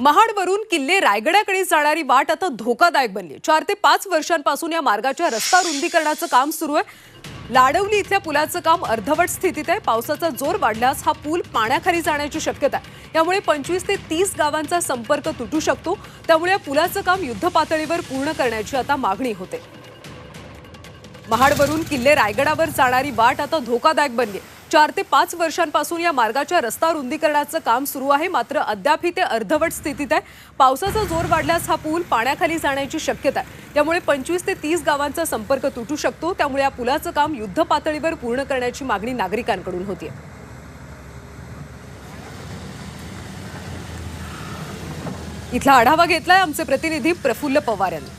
महाडवरून किल्ले रायगडाकडे जाणारी वाट आता धोकादायक बनली चार ते पाच वर्षांपासून या मार्गाच्या रस्ता रुंदीकरणाचं काम सुरू आहे. लाडवली इथल्या पुलाचं काम अर्धवट स्थितीत आहे. पावसाचा जोर वाढल्यास हा पूल पाण्याखाली जाण्याची शक्यता आहे. यामुळे पंचवीस ते तीस गावांचा संपर्क तुटू शकतो. त्यामुळे या पुलाचं काम युद्धपातळीवर पूर्ण करण्याची आता मागणी होते. महाडवरून किल्ले रायगडावर जाणारी वाट आता धोकादायक बनली चार ते पाच वर्षांपासून या मार्गाच्या रस्ता रुंदीकरणाचं काम सुरू आहे. मात्र अद्यापही ते अर्धवट स्थितीत आहे. पावसाचा जोर वाढल्यास हा पूल पाण्याखाली जाण्याची शक्यता आहे. त्यामुळे पंचवीस ते तीस गावांचा संपर्क तुटू शकतो. त्यामुळे या पुलाचं काम युद्ध पातळीवर पूर्ण करण्याची मागणी नागरिकांकडून होती. इथला आढावा घेतलाय आमचे प्रतिनिधी प्रफुल्ल पवार यांनी.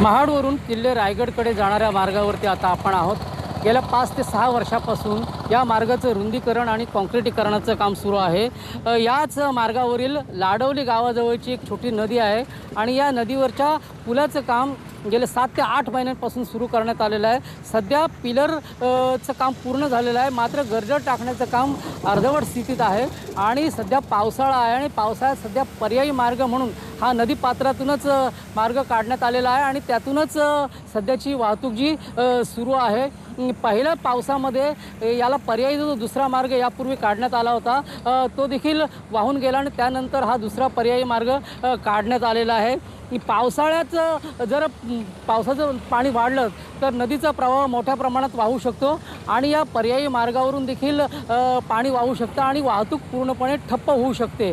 महाडवरून किल्ले रायगडकडे जाणाऱ्या मार्गावरती आता आपण आहोत. गेल्या पाच ते सहा वर्षापासून या मार्गाचं रुंदीकरण आणि कॉन्क्रिटीकरणाचं काम सुरू आहे. याच मार्गावरील लाडवली गावाजवळची एक छोटी नदी आहे आणि या नदीवरच्या पुलाचं काम गेले सात ते आठ महिन्यांपासून सुरू करण्यात आलेलं आहे. सध्या पिलरचं काम पूर्ण झालेलं आहे. मात्र गर्जर टाकण्याचं काम अर्धवट स्थितीत आहे. आणि सध्या पावसाळा आहे आणि पावसाळ्यात सध्या पर्यायी मार्ग म्हणून हा नदी पात्रातूनच मार्ग काढण्यात आलेला आहे आणि त्यातूनच सध्याची वाहतूक जी सुरू आहे. पहिल्या पावसामध्ये याला पर्यायी जो दुसरा मार्ग यापूर्वी काढण्यात आला होता तो देखील वाहून गेला आणि त्यानंतर हा दुसरा पर्यायी मार्ग काढण्यात आलेला आहे. पावसाळ्याचं जर पावसाचं पाणी वाढलं तर नदीचा प्रवाह मोठ्या प्रमाणात वाहू शकतो आणि या पर्यायी मार्गावरून देखील पाणी वाहू शकतं आणि वाहतूक पूर्णपणे ठप्प होऊ शकते.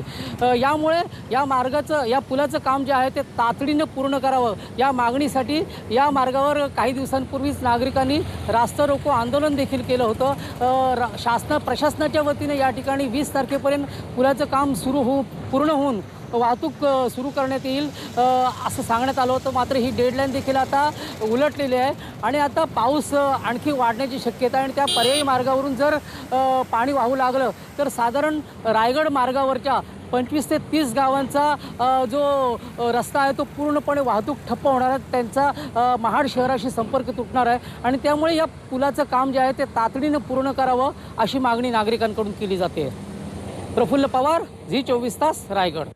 यामुळे या मार्गाचं या पुलाचं काम जे आहे ते तातडीनं पूर्ण करावं. या मागणीसाठी या मार्गावर काही दिवसांपूर्वीच नागरिकांनी रास्ता रोको आंदोलन देखील केलं होतं. रा- शासना प्रशासनाच्या वतीने या ठिकाणी वीस तारखेपर्यंत पुलाचं काम सुरू होऊ पूर्ण होऊन वाहतूक सुरू करण्यात येईल. असं सांगण्यात आलं होतं. मात्र ही डेडलाईन देखील आता उलटलेली आहे. आणि आता पाऊस आणखी वाढण्याची शक्यता आहे. आणि त्या पर्यायी मार्गावरून जर पाणी वाहू लागलं तर साधारण रायगड मार्गावरच्या पंचवीस ते तीस गावांचा जो रस्ता आहे तो पूर्णपणे वाहतूक ठप्प होणार आहे. त्यांचा महाड शहराशी संपर्क तुटणार आहे. आणि त्यामुळे या पुलाचं काम जे आहे ते तातडीनं पूर्ण करावं अशी मागणी नागरिकांकडून केली जाते. प्रफुल्ल पवार झी चोवीस तास रायगड.